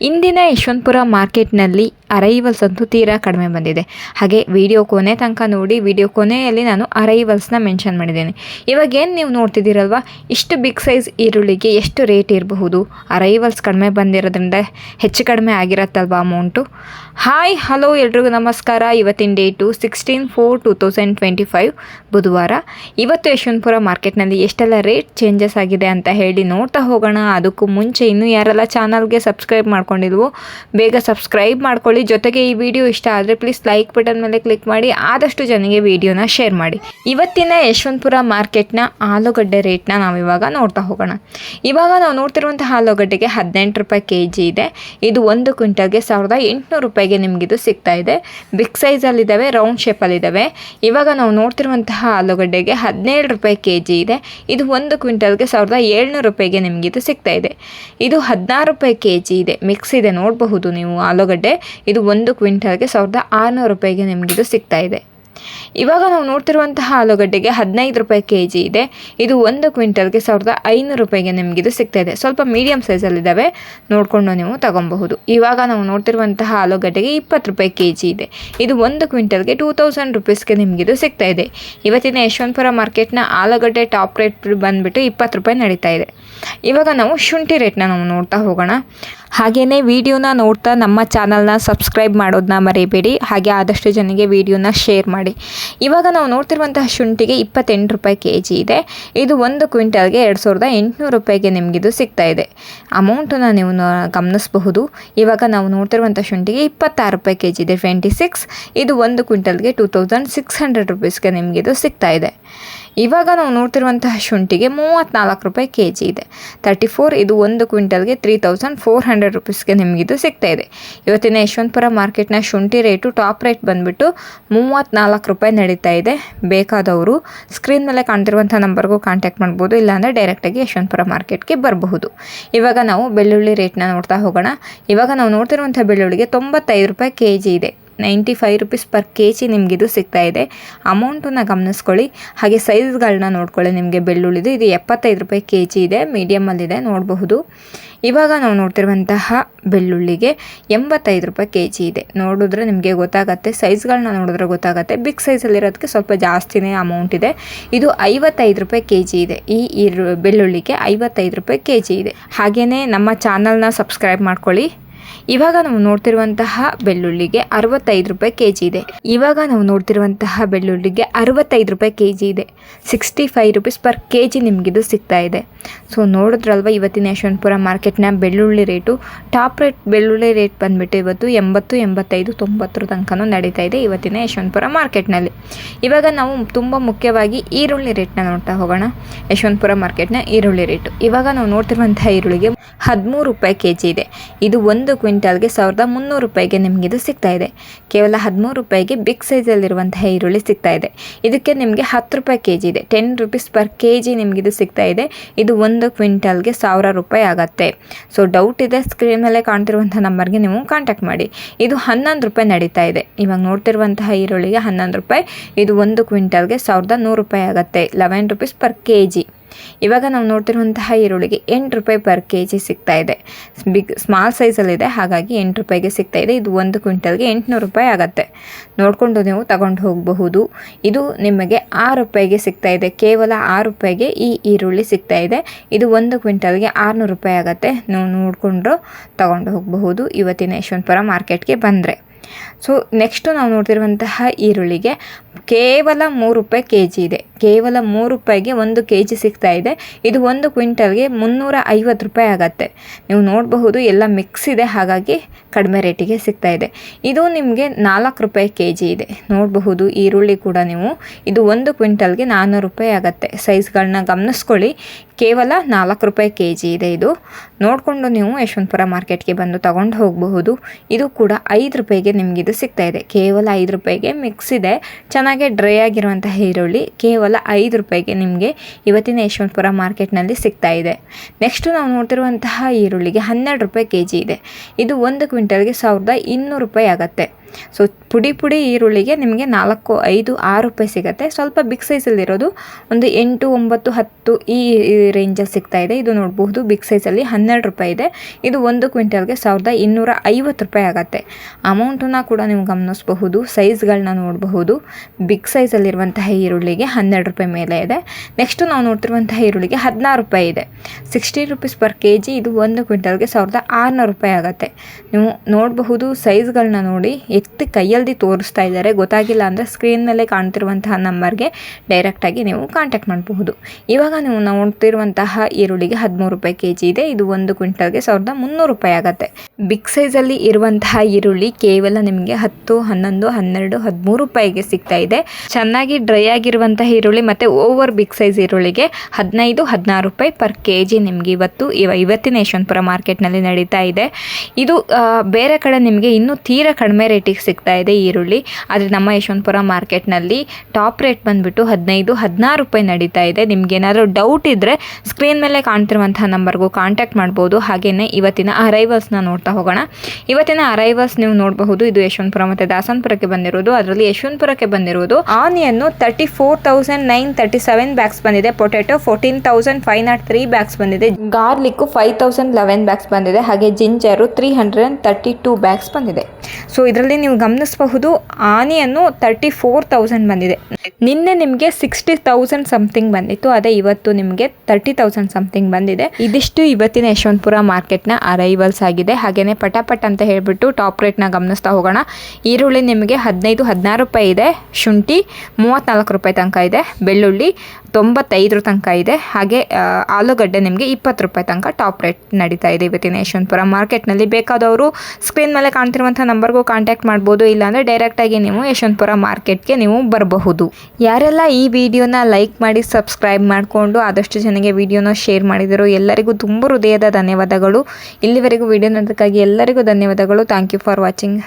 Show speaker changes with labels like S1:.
S1: ಇಂದಿನ ಯಶವಂತಪುರ ಮಾರ್ಕೆಟ್ನಲ್ಲಿ ಅರೈವಲ್ಸ್ ಅಂತೂ ತೀರಾ ಕಡಿಮೆ ಬಂದಿದೆ. ಹಾಗೆ ವಿಡಿಯೋ ಕೊನೆ ತನಕ ನೋಡಿ ವಿಡಿಯೋ ಕೊನೆಯಲ್ಲಿ ನಾನು ಅರೈವಲ್ಸ್ನ ಮೆನ್ಷನ್ ಮಾಡಿದ್ದೇನೆ. ಇವಾಗ ಏನು ನೀವು ನೋಡ್ತಿದ್ದೀರಲ್ವ? ಇಷ್ಟು ಬಿಗ್ ಸೈಜ್ ಈರುಳ್ಳಿಗೆ ಎಷ್ಟು ರೇಟ್ ಇರಬಹುದು? ಅರೈವಲ್ಸ್ ಕಡಿಮೆ ಬಂದಿರೋದ್ರಿಂದ ಹೆಚ್ಚು ಕಡಿಮೆ ಆಗಿರತ್ತಲ್ವ ಅಮೌಂಟು ಹಾಯ್ ಹಲೋ ಎಲ್ರಿಗೂ ನಮಸ್ಕಾರ. ಇವತ್ತಿನ date sixteen four two thousand twenty five ಬುಧವಾರ. ಇವತ್ತು ಯಶವಂತಪುರ ಮಾರ್ಕೆಟ್ನಲ್ಲಿ ಎಷ್ಟೆಲ್ಲ ರೇಟ್ ಚೇಂಜಸ್ ಆಗಿದೆ ಅಂತ ಹೇಳಿ ನೋಡ್ತಾ ಹೋಗೋಣ. ಅದಕ್ಕೂ ಮುಂಚೆ ಇನ್ನೂ ಯಾರೆಲ್ಲ ಚಾನಲ್ಗೆ ಸಬ್ಸ್ಕ್ರೈಬ್ ಮಾಡ್ಕೊಂಡಿಲ್ವೋ, ಬೇಗ ಸಬ್ಸ್ಕ್ರೈಬ್ ಮಾಡ್ಕೊಳ್ಳಿ. ಜೊತೆಗೆ ಈ ವಿಡಿಯೋ ಇಷ್ಟ ಆದರೆ ಪ್ಲೀಸ್ ಲೈಕ್ ಬಟನ್ ಮೇಲೆ ಕ್ಲಿಕ್ ಮಾಡಿ, ಆದಷ್ಟು ಜನಗೆ ವಿಡಿಯೋನ ಶೇರ್ ಮಾಡಿ. ಇವತ್ತಿನ ಯಶವಂತಪುರ ಮಾರ್ಕೆಟ್ನ ಆಲೂಗಡ್ಡೆ ರೇಟ್ನ ನಾವು ಇವಾಗ ನೋಡ್ತಾ ಹೋಗೋಣ. ಇವಾಗ ನಾವು ನೋಡ್ತಿರುವಂತಹ ಆಲೂಗಡ್ಡೆಗೆ ಹದಿನೆಂಟು ರೂಪಾಯಿ ಕೆ ಜಿ ಇದೆ. ಇದು ಒಂದು ಕ್ವಿಂಟಲ್ಗೆ ಸಾವಿರದ ಎಂಟುನೂರು ರೂಪಾಯಿಗೆ ನಿಮಗಿದು ಸಿಗ್ತಾ ಇದೆ. ಬಿಗ್ ಸೈಜಲ್ಲಿದ್ದಾವೆ ರೌಂಡ್ ಶೇಪಲ್ಲಿದ್ದಾವೆ ಇವಾಗ ನಾವು ನೋಡ್ತಿರುವಂತಹ ಆಲೂಗಡ್ಡೆಗೆ ಹದಿನೇಳು ರೂಪಾಯಿ ಕೆ ಜಿ ಇದೆ. ಇದು ಒಂದು ಕ್ವಿಂಟಲ್ಗೆ ಸಾವಿರದ ಏಳ್ನೂರು ರೂಪಾಯಿಗೆ ನಿಮಗಿದು ಸಿಗ್ತಾ ಇದೆ. ಇದು ಹದಿನಾರು ರೂಪಾಯಿ ಕೆ ಜಿ ಇದೆ. ಮಿಕ್ಸ್ ಇದೆ, ನೋಡಬಹುದು ನೀವು ಆಲೂಗಡ್ಡೆ. ಇದು ಒಂದು ಕ್ವಿಂಟಲ್ಗೆ ಸಾವಿರದ ಆರುನೂರು ರೂಪಾಯಿಗೆ ನಿಮಗಿದು ಸಿಗ್ತಾ ಇದೆ. ಇವಾಗ ನಾವು ನೋಡ್ತಿರುವಂತಹ ಆಲೂಗಡ್ಡೆಗೆ ಹದಿನೈದು ರೂಪಾಯಿ ಕೆ ಜಿ ಇದೆ. ಇದು ಒಂದು ಕ್ವಿಂಟಲ್ಗೆ ಸಾವಿರದ ಐನೂರು ರೂಪಾಯಿಗೆ ನಿಮಗಿದು ಸಿಗ್ತಾ ಇದೆ. ಸ್ವಲ್ಪ ಮೀಡಿಯಮ್ ಸೈಜಲ್ಲಿದ್ದಾವೆ ನೋಡಿಕೊಂಡು ನೀವು ತಗೊಬಹುದು. ಇವಾಗ ನಾವು ನೋಡ್ತಿರುವಂತಹ ಆಲೂಗಡ್ಡೆಗೆ ಇಪ್ಪತ್ತು ರೂಪಾಯಿ ಕೆ ಜಿ ಇದೆ. ಇದು ಒಂದು ಕ್ವಿಂಟಲ್ಗೆ ಟೂ ತೌಸಂಡ್ ರುಪೀಸ್ಗೆ ನಿಮಗಿದು ಸಿಗ್ತಾ ಇದೆ. ಇವತ್ತಿನ ಯಶವಂತಪುರ ಮಾರ್ಕೆಟ್ನ ಆಲೂಗಡ್ಡೆ ಟಾಪ್ ರೇಟ್ ಬಂದುಬಿಟ್ಟು ಇಪ್ಪತ್ತು ರೂಪಾಯಿ ನಡೀತಾ ಇದೆ. ಇವಾಗ ನಾವು ಶುಂಠಿ ರೇಟ್ನ ನಾವು ನೋಡ್ತಾ ಹೋಗೋಣ. ಹಾಗೆಯೇ ವಿಡಿಯೋನ ನೋಡ್ತಾ ನಮ್ಮ ಚಾನಲ್ನ ಸಬ್ಸ್ಕ್ರೈಬ್ ಮಾಡೋದನ್ನ ಮರಿಬೇಡಿ. ಹಾಗೆ ಆದಷ್ಟು ಜನಗೆ ವಿಡಿಯೋನ ಶೇರ್ ಮಾಡಿ. ಇವಾಗ ನಾವು ನೋಡ್ತಿರುವಂತಹ ಶುಂಠಿಗೆ ಇಪ್ಪತ್ತೆಂಟು ರೂಪಾಯಿ ಕೆ ಜಿ ಇದೆ. ಇದು ಒಂದು ಕ್ವಿಂಟಲ್ಗೆ ಎರಡು ಸಾವಿರದ ಎಂಟುನೂರು ರೂಪಾಯಿಗೆ ನಿಮಗಿದು ಸಿಗ್ತಾ ಇದೆ. ಅಮೌಂಟನ್ನು ನೀವು ಗಮನಿಸಬಹುದು. ಇವಾಗ ನಾವು ನೋಡ್ತಿರುವಂಥ ಶುಂಠಿಗೆ ಇಪ್ಪತ್ತಾರು ರೂಪಾಯಿ ಕೆ ಜಿ ಇದೆ, ಟ್ವೆಂಟಿ ಸಿಕ್ಸ್. ಇದು ಒಂದು ಕ್ವಿಂಟಲ್ಗೆ ಟೂ ತೌಸಂಡ್ ಸಿಕ್ಸ್ ಹಂಡ್ರೆಡ್ ರುಪೀಸ್ಗೆ ನಿಮಗಿದು ಸಿಗ್ತಾ ಇದೆ. ಇವಾಗ ನಾವು ನೋಡ್ತಿರುವಂತಹ ಶುಂಠಿಗೆ ಮೂವತ್ತ್ನಾಲ್ಕು ರೂಪಾಯಿ ಕೆ ಜಿ ಇದೆ. ತರ್ಟಿ ಫೋರ್ ಇದು ಒಂದು ಕ್ವಿಂಟಲ್ಗೆ ತ್ರೀ ತೌಸಂಡ್ ಫೋರ್ ಹಂಡ್ರೆಡ್ ರುಪೀಸ್ಗೆ ನಿಮಗಿದು ಸಿಗ್ತಾ ಇದೆ. ಇವತ್ತಿನ ಯಶವಂತಪುರ ಮಾರ್ಕೆಟ್ನ ಶುಂಠಿ ರೇಟು ಟಾಪ್ ರೇಟ್ ಬಂದುಬಿಟ್ಟು ಮೂವತ್ತ್ನಾಲ್ಕು ರೂಪಾಯಿ ನಡೀತಾ ಇದೆ. ಬೇಕಾದವರು ಸ್ಕ್ರೀನ್ ಮೇಲೆ ಕಾಣ್ತಿರುವಂಥ ನಂಬರ್ಗೂ ಕಾಂಟ್ಯಾಕ್ಟ್ ಮಾಡ್ಬೋದು, ಇಲ್ಲಾಂದರೆ ಡೈರೆಕ್ಟಾಗಿ ಯಶವಂತಪುರ ಮಾರ್ಕೆಟ್ಗೆ ಬರಬಹುದು. ಇವಾಗ ನಾವು ಬೆಳ್ಳುಳ್ಳಿ ರೇಟ್ನ ನೋಡ್ತಾ ಹೋಗೋಣ. ಇವಾಗ ನಾವು ನೋಡ್ತಿರುವಂಥ ಬೆಳ್ಳುಳ್ಳಿಗೆ ತೊಂಬತ್ತೈದು ರೂಪಾಯಿ ಕೆ ಜಿ ಇದೆ. Ninety five rupees per K G ನಿಮಗಿದು ಸಿಗ್ತಾ ಇದೆ. ಅಮೌಂಟನ್ನು ಗಮನಿಸ್ಕೊಳ್ಳಿ. ಹಾಗೆ ಸೈಜ್ಗಳನ್ನ ನೋಡ್ಕೊಳ್ಳಿ ನಿಮಗೆ ಬೆಳ್ಳುಳ್ಳಿದು. ಇದು ಎಪ್ಪತ್ತೈದು ರೂಪಾಯಿ ಕೆ ಜಿ ಇದೆ. ಮೀಡಿಯಮಲ್ಲಿದೆ ನೋಡಬಹುದು. ಇವಾಗ ನಾವು ನೋಡ್ತಿರುವಂತಹ ಬೆಳ್ಳುಳ್ಳಿಗೆ ಎಂಬತ್ತೈದು ರೂಪಾಯಿ ಕೆ ಜಿ ಇದೆ. ನೋಡಿದ್ರೆ ನಿಮಗೆ ಗೊತ್ತಾಗತ್ತೆ. ಸೈಜ್ಗಳನ್ನ ನೋಡಿದ್ರೆ ಗೊತ್ತಾಗತ್ತೆ. ಬಿಗ್ ಸೈಜಲ್ಲಿರೋದಕ್ಕೆ ಸ್ವಲ್ಪ ಜಾಸ್ತಿನೇ ಅಮೌಂಟ್ ಇದೆ. ಇದು ಐವತ್ತೈದು ರೂಪಾಯಿ ಕೆ ಜಿ ಇದೆ. ಈ ಬೆಳ್ಳುಳ್ಳಿಗೆ ಐವತ್ತೈದು ರೂಪಾಯಿ ಕೆ ಜಿ ಇದೆ. ಹಾಗೆಯೇ ನಮ್ಮ ಚಾನಲ್ನ ಸಬ್ಸ್ಕ್ರೈಬ್ ಮಾಡ್ಕೊಳ್ಳಿ. ಇವಾಗ ನಾವು ನೋಡ್ತಿರುವಂತಹ ಬೆಳ್ಳುಳ್ಳಿಗೆ ಅರವತ್ತೈದು ರೂಪಾಯಿ ಕೆ ಜಿ ಇದೆ. ಇವಾಗ ನಾವು ನೋಡ್ತಿರುವಂತಹ ಬೆಳ್ಳುಳ್ಳಿಗೆ ಅರವತ್ತೈದು ರೂಪಾಯಿ ಕೆ ಜಿ ಇದೆ. Sixty five rupees per K G ನಿಮಗಿದು ಸಿಗ್ತಾ ಇದೆ. ಸೊ ನೋಡಿದ್ರಲ್ವ ಇವತ್ತಿನ ಯಶವಂತಪುರ ಮಾರ್ಕೆಟ್ನ ಬೆಳ್ಳುಳ್ಳಿ ರೇಟು? ಟಾಪ್ ರೇಟ್ ಬೆಳ್ಳುಳ್ಳಿ ರೇಟ್ ಬಂದುಬಿಟ್ಟು ಇವತ್ತು ಎಂಬತ್ತು, ಎಂಬತ್ತೈದು, ತೊಂಬತ್ತರ ತನಕನೂ ನಡೀತಾ ಇದೆ ಇವತ್ತಿನ ಯಶವಂತಪುರ ಮಾರ್ಕೆಟ್ನಲ್ಲಿ. ಇವಾಗ ನಾವು ತುಂಬ ಮುಖ್ಯವಾಗಿ ಈರುಳ್ಳಿ ರೇಟ್ನ ನೋಡ್ತಾ ಹೋಗೋಣ. ಯಶವಂತಪುರ ಮಾರ್ಕೆಟ್ನ ಈರುಳ್ಳಿ ರೇಟು. ಇವಾಗ ನಾವು ನೋಡ್ತಿರುವಂತಹ ಈರುಳ್ಳಿಗೆ ಹದಿಮೂರು ರೂಪಾಯಿ ಕೆ ಜಿ ಇದೆ. ಇದು ಒಂದು ಕ್ವಿಂಟಲ್ಗೆ ಸಾವಿರದ ಮುನ್ನೂರು ರೂಪಾಯಿಗೆ ನಿಮಗಿದು ಸಿಗ್ತಾ ಇದೆ. ಕೇವಲ ಹದಿಮೂರು ರೂಪಾಯಿಗೆ ಬಿಗ್ ಸೈಜಲ್ಲಿರುವಂತಹ ಈರುಳ್ಳಿ ಸಿಗ್ತಾ ಇದೆ. ಇದಕ್ಕೆ ನಿಮಗೆ ಹತ್ತು ರೂಪಾಯಿ ಕೆ ಜಿ ಇದೆ. Ten rupees per K G ನಿಮಗಿದು ಸಿಗ್ತಾ ಇದೆ. ಇದು ಒಂದು ಕ್ವಿಂಟಲ್ಗೆ ಸಾವಿರ ರೂಪಾಯಿ ಆಗುತ್ತೆ. ಸೊ ಡೌಟ್ ಇದೆ ಸ್ಕ್ರೀನ್ ಮೇಲೆ ಕಾಣ್ತಿರುವಂಥ ನಂಬರ್ಗೆ ನೀವು ಕಾಂಟ್ಯಾಕ್ಟ್ ಮಾಡಿ. ಇದು ಹನ್ನೊಂದು ರೂಪಾಯಿ ನಡೀತಾ ಇದೆ. ಇವಾಗ ನೋಡ್ತಿರುವಂತಹ ಈರುಳ್ಳಿಗೆ ಹನ್ನೊಂದು ರೂಪಾಯಿ. ಇದು ಒಂದು ಕ್ವಿಂಟಲ್ಗೆ ಸಾವಿರದ ನೂರು ರೂಪಾಯಿ ಆಗುತ್ತೆ. Eleven rupees per K G. ಇವಾಗ ನಾವು ನೋಡ್ತಿರುವಂತಹ ಈರುಳ್ಳಿಗೆ ಎಂಟು ರೂಪಾಯಿ ಪರ್ ಕೆ ಜಿ ಸಿಗ್ತಾ ಇದೆ. ಬಿಗ್ ಸ್ಮಾಲ್ ಸೈಜಲ್ಲಿದೆ ಹಾಗಾಗಿ ಎಂಟು ರೂಪಾಯಿಗೆ ಸಿಗ್ತಾ ಇದೆ. ಇದು ಒಂದು ಕ್ವಿಂಟಲ್ಗೆ ಎಂಟುನೂರು ರೂಪಾಯಿ ಆಗುತ್ತೆ. ನೋಡಿಕೊಂಡು ನೀವು ತಗೊಂಡು ಹೋಗಬಹುದು. ಇದು ನಿಮಗೆ ಆರು ರೂಪಾಯಿಗೆ ಸಿಗ್ತಾ ಇದೆ. ಕೇವಲ ಆರು ರೂಪಾಯಿಗೆ ಈ ಈರುಳ್ಳಿ ಸಿಗ್ತಾ ಇದೆ. ಇದು ಒಂದು ಕ್ವಿಂಟಲ್ಗೆ ಆರುನೂರು ರೂಪಾಯಿ ಆಗುತ್ತೆ. ನೀವು ನೋಡಿಕೊಂಡು ತಗೊಂಡು ಹೋಗಬಹುದು. ಇವತ್ತಿನ ಯಶವಂತಪುರ ಮಾರ್ಕೆಟ್ಗೆ ಬಂದರೆ. ಸೊ ನೆಕ್ಸ್ಟು ನಾವು ನೋಡ್ತಿರುವಂತಹ ಈರುಳ್ಳಿಗೆ ಕೇವಲ ಮೂರು ರೂಪಾಯಿ ಕೆ ಜಿ ಇದೆ. ಕೇವಲ ಮೂರು ರೂಪಾಯಿಗೆ ಒಂದು ಕೆ ಜಿ ಸಿಗ್ತಾ ಇದೆ. ಇದು ಒಂದು ಕ್ವಿಂಟಲ್ಗೆ ಮುನ್ನೂರ ಐವತ್ತು ರೂಪಾಯಿ ಆಗತ್ತೆ. ನೀವು ನೋಡಬಹುದು ಎಲ್ಲ ಮಿಕ್ಸ್ ಇದೆ, ಹಾಗಾಗಿ ಕಡಿಮೆ ರೇಟಿಗೆ ಸಿಗ್ತಾ ಇದೆ. ಇದು ನಿಮಗೆ ನಾಲ್ಕು ರೂಪಾಯಿ ಕೆ ಜಿ ಇದೆ. ನೋಡಬಹುದು ಈರುಳ್ಳಿ ಕೂಡ ನೀವು. ಇದು ಒಂದು ಕ್ವಿಂಟಲ್ಗೆ ನಾನ್ನೂರು ರೂಪಾಯಿ ಆಗುತ್ತೆ. ಸೈಜ್ಗಳನ್ನ ಗಮನಿಸ್ಕೊಳ್ಳಿ. ಕೇವಲ ನಾಲ್ಕು ರೂಪಾಯಿ ಕೆ ಜಿ ಇದೆ ಇದು. ನೋಡಿಕೊಂಡು ನೀವು ಯಶವಂತಪುರ ಮಾರ್ಕೆಟ್ಗೆ ಬಂದು ತಗೊಂಡು ಹೋಗಬಹುದು. ಇದು ಕೂಡ ಐದು ರೂಪಾಯಿಗೆ ನಿಮಗಿದು ಸಿಗ್ತಾ ಇದೆ. ಕೇವಲ ಐದು ರೂಪಾಯಿಗೆ ಮಿಕ್ಸ್ ಇದೆ. ಚೆನ್ನಾಗೆ ಡ್ರೈ ಆಗಿರುವಂತಹ ಈರುಳ್ಳಿ, ಕೇವಲ ಐದು ರೂಪಾಯಿಗೆ ನಿಮಗೆ ಇವತ್ತಿನ ಯಶವಂತಪುರ ಮಾರ್ಕೆಟ್ನಲ್ಲಿ ಸಿಗ್ತಾ ಇದೆ. ನೆಕ್ಸ್ಟು ನಾವು ನೋಡ್ತಿರುವಂತಹ ಈರುಳ್ಳಿಗೆ ಹನ್ನೆರಡು ರೂಪಾಯಿ ಕೆ ಇದೆ. ಇದು ಒಂದು ಕ್ವಿಂಟಲ್ಗೆ ಸಾವಿರದ ಇನ್ನೂರು ರೂಪಾಯಿ ಆಗುತ್ತೆ. ಸೊ ಪುಡಿ ಪುಡಿ ಈರುಳ್ಳಿಗೆ ನಿಮಗೆ ನಾಲ್ಕು, ಐದು, ಆರು ರೂಪಾಯಿ ಸಿಗುತ್ತೆ. ಸ್ವಲ್ಪ ಬಿಗ್ ಸೈಜಲ್ಲಿರೋದು ಒಂದು ಎಂಟು, ಒಂಬತ್ತು, ಹತ್ತು ಈ ರೇಂಜಲ್ಲಿ ಸಿಗ್ತಾ ಇದೆ. ಇದು ನೋಡಬಹುದು ಬಿಗ್ ಸೈಜಲ್ಲಿ ಹನ್ನೆರಡು ರೂಪಾಯಿ ಇದೆ. ಇದು ಒಂದು ಕ್ವಿಂಟಲ್ಗೆ ಸಾವಿರದ ಇನ್ನೂರ ಐವತ್ತು ರೂಪಾಯಿ ಆಗುತ್ತೆ. ಅಮೌಂಟನ್ನು ಕೂಡ ನೀವು ಗಮನಿಸಬಹುದು ಸೈಜ್ಗಳನ್ನ ನೋಡಬಹುದು. ಬಿಗ್ ಸೈಜಲ್ಲಿರುವಂತಹ ಈರುಳ್ಳಿಗೆ ಹನ್ನೆರಡು ರೂಪಾಯಿ ಮೇಲೆ ಇದೆ. ನೆಕ್ಸ್ಟು ನಾವು ನೋಡ್ತಿರುವಂತಹ ಈರುಳ್ಳಿಗೆ ಹದಿನಾರು ರೂಪಾಯಿ ಇದೆ. ಸಿಕ್ಸ್ಟಿ ರುಪೀಸ್ ಪರ್ ಕೆ ಇದು ಒಂದು ಕ್ವಿಂಟಲ್ಗೆ ಸಾವಿರದ ಆರುನೂರು ರೂಪಾಯಿ ಆಗುತ್ತೆ. ನೀವು ನೋಡಬಹುದು ಸೈಜ್ಗಳನ್ನ ನೋಡಿ ಎತ್ತಿ ಕೈಯಲ್ಲಿ ತೋರಿಸ್ತಾ ಇದ್ದಾರೆ. ಗೊತ್ತಾಗಿಲ್ಲ ಅಂದರೆ ಸ್ಕ್ರೀನ್ ಮೇಲೆ ಕಾಣ್ತಿರುವಂತಹ ನಂಬರ್ಗೆ ಡೈರೆಕ್ಟಾಗಿ ನೀವು ಕಾಂಟ್ಯಾಕ್ಟ್ ಮಾಡಬಹುದು. ಇವಾಗ ನೀವು ನೋಡ್ತಿರುವಂತಹ ಈರುಳ್ಳಿಗೆ ಹದಿಮೂರು ರೂಪಾಯಿ ಕೆ ಇದೆ. ಇದು ಒಂದು ಕ್ವಿಂಟಲ್ಗೆ ಸಾವಿರದ ಮುನ್ನೂರು ರೂಪಾಯಿ ಆಗುತ್ತೆ. ಬಿಗ್ ಸೈಜಲ್ಲಿ ಇರುವಂತಹ ಈರುಳ್ಳಿ ಕೇವಲ ನಿಮಗೆ ಹತ್ತು, ಹನ್ನೊಂದು, ಹನ್ನೆರಡು, ಹದಿಮೂರು ರೂಪಾಯಿಗೆ ಸಿಗ್ತಾ ಇದೆ. ಚೆನ್ನಾಗಿ ಡ್ರೈ ಆಗಿರುವಂತಹ ಈರುಳ್ಳಿ ಮತ್ತು ಓವರ್ ಬಿಗ್ ಸೈಜ್ ಈರುಳ್ಳಿಗೆ ಹದಿನೈದು, ಹದಿನಾರು ರೂಪಾಯಿ ಪರ್ ಕೆ ಜಿ ನಿಮಗೆ ಇವತ್ತು ಇವ, ಇವತ್ತಿನ ಯಶವಂತಪುರ ಮಾರ್ಕೆಟ್ನಲ್ಲಿ ನಡೀತಾ ಇದೆ. ಇದು ಬೇರೆ ಕಡೆ ನಿಮಗೆ ಇನ್ನೂ ತೀರಾ ಕಡಿಮೆ ರೇಟಿಗೆ ಸಿಗ್ತಾ ಇದೆ ಈರುಳ್ಳಿ. ಆದರೆ ನಮ್ಮ ಯಶವಂತಪುರ ಮಾರ್ಕೆಟ್ನಲ್ಲಿ ಟಾಪ್ ರೇಟ್ ಬಂದುಬಿಟ್ಟು ಹದಿನೈದು, ಹದಿನಾರು ರೂಪಾಯಿ ನಡೀತಾ ಇದೆ. ನಿಮಗೇನಾದರೂ ಡೌಟ್ ಇದ್ದರೆ ಸ್ಕ್ರೀನ್ ಮೇಲೆ ಕಾಣ್ತಿರುವಂತಹ ನಂಬರ್ಗೂ ಕಾಂಟ್ಯಾಕ್ಟ್ ಮಾಡ್ಬೋದು. ಹಾಗೆಯೇ ಇವತ್ತಿನ ಅರೈವಲ್ಸ್ನ ನೋಡ್ತಾ ಹೋಗೋಣ. ಇವತ್ತಿನ ಅರೈವಲ್ಸ್ ನೀವು ನೋಡಬಹುದು. ಇದು ಯಶವಂತಪುರ ಮತ್ತು ದಾಸನಪುರಕ್ಕೆ ಬಂದಿರೋದು. ಅದರಲ್ಲಿ ಯಶವಂತಪುರಕ್ಕೆ ಬಂದಿರೋದು onion thirty four thousand nine thirty seven bags ಬಂದಿದೆ. Potato fourteen thousand five nought three bags ಬಂದಿದೆ. Garlic five thousand eleven bags ಬಂದಿದೆ. ಹಾಗೆ ginger three hundred thirty two bags ಬಂದಿದೆ. ಸೊ ಇದರಲ್ಲಿ ನೀವು ಗಮನಿಸಬಹುದು, ಆನೆಯನ್ನು ತರ್ಟಿ ಫೋರ್ ತೌಸಂಡ್ ಬಂದಿದೆ. ನಿನ್ನೆ ನಿಮಗೆ ಸಿಕ್ಸ್ಟಿ ತೌಸಂಡ್ ಸಮಥಿಂಗ್ ಬಂದಿತ್ತು, ಅದೇ ಇವತ್ತು ನಿಮಗೆ ತರ್ಟಿ ತೌಸಂಡ್ ಸಮಥಿಂಗ್ ಬಂದಿದೆ. ಇದಿಷ್ಟು ಇವತ್ತಿನ ಯಶವಂತಪುರ ಮಾರ್ಕೆಟ್ನ ಅರೈವಲ್ಸ್ ಆಗಿದೆ. ಹಾಗೆಯೇ ಪಟಾಪಟ್ ಅಂತ ಹೇಳಿಬಿಟ್ಟು ಟಾಪ್ ರೇಟ್ನ ಗಮನಿಸ್ತಾ ಹೋಗೋಣ. ಈರುಳ್ಳಿ ನಿಮಗೆ ಹದಿನೈದು ಹದಿನಾರು ರೂಪಾಯಿ ಇದೆ, ಶುಂಠಿ ಮೂವತ್ತ್ನಾಲ್ಕು ರೂಪಾಯಿ ತನಕ ಇದೆ, ಬೆಳ್ಳುಳ್ಳಿ ತೊಂಬತ್ತೈದರ ತನಕ ಇದೆ. ಹಾಗೆ ಆಲೂಗಡ್ಡೆ ನಿಮಗೆ ಇಪ್ಪತ್ತು ರೂಪಾಯಿ ತನಕ ಟಾಪ್ ರೇಟ್ ನಡೀತಾ ಇದೆ ಇವತ್ತಿನ ಯಶವಂತಪುರ ಮಾರ್ಕೆಟ್ನಲ್ಲಿ. ಬೇಕಾದವರು ಸ್ಕ್ರೀನ್ ಮೇಲೆ ಕಾಣ್ತಿರುವಂಥ ನಂಬರ್ಗೂ ಕಾಂಟ್ಯಾಕ್ಟ್ ಮಾಡ್ಬೋದು. ಇಲ್ಲಾಂದರೆ ಡೈರೆಕ್ಟಾಗಿ ನೀವು ಯಶವಂತಪುರ ಮಾರ್ಕೆಟ್ಗೆ ನೀವು ಬರಬಹುದು. ಯಾರೆಲ್ಲ ಈ ವಿಡಿಯೋನ ಲೈಕ್ ಮಾಡಿ, ಸಬ್ಸ್ಕ್ರೈಬ್ ಮಾಡಿಕೊಂಡು ಆದಷ್ಟು ಜನಗೆ ವಿಡಿಯೋನ ಶೇರ್ ಮಾಡಿದರು ಎಲ್ಲರಿಗೂ ತುಂಬ ಹೃದಯದ ಧನ್ಯವಾದಗಳು. ಇಲ್ಲಿವರೆಗೂ ವಿಡಿಯೋ ನೋಡೋದಕ್ಕಾಗಿ ಎಲ್ಲರಿಗೂ ಧನ್ಯವಾದಗಳು. Thank you for watching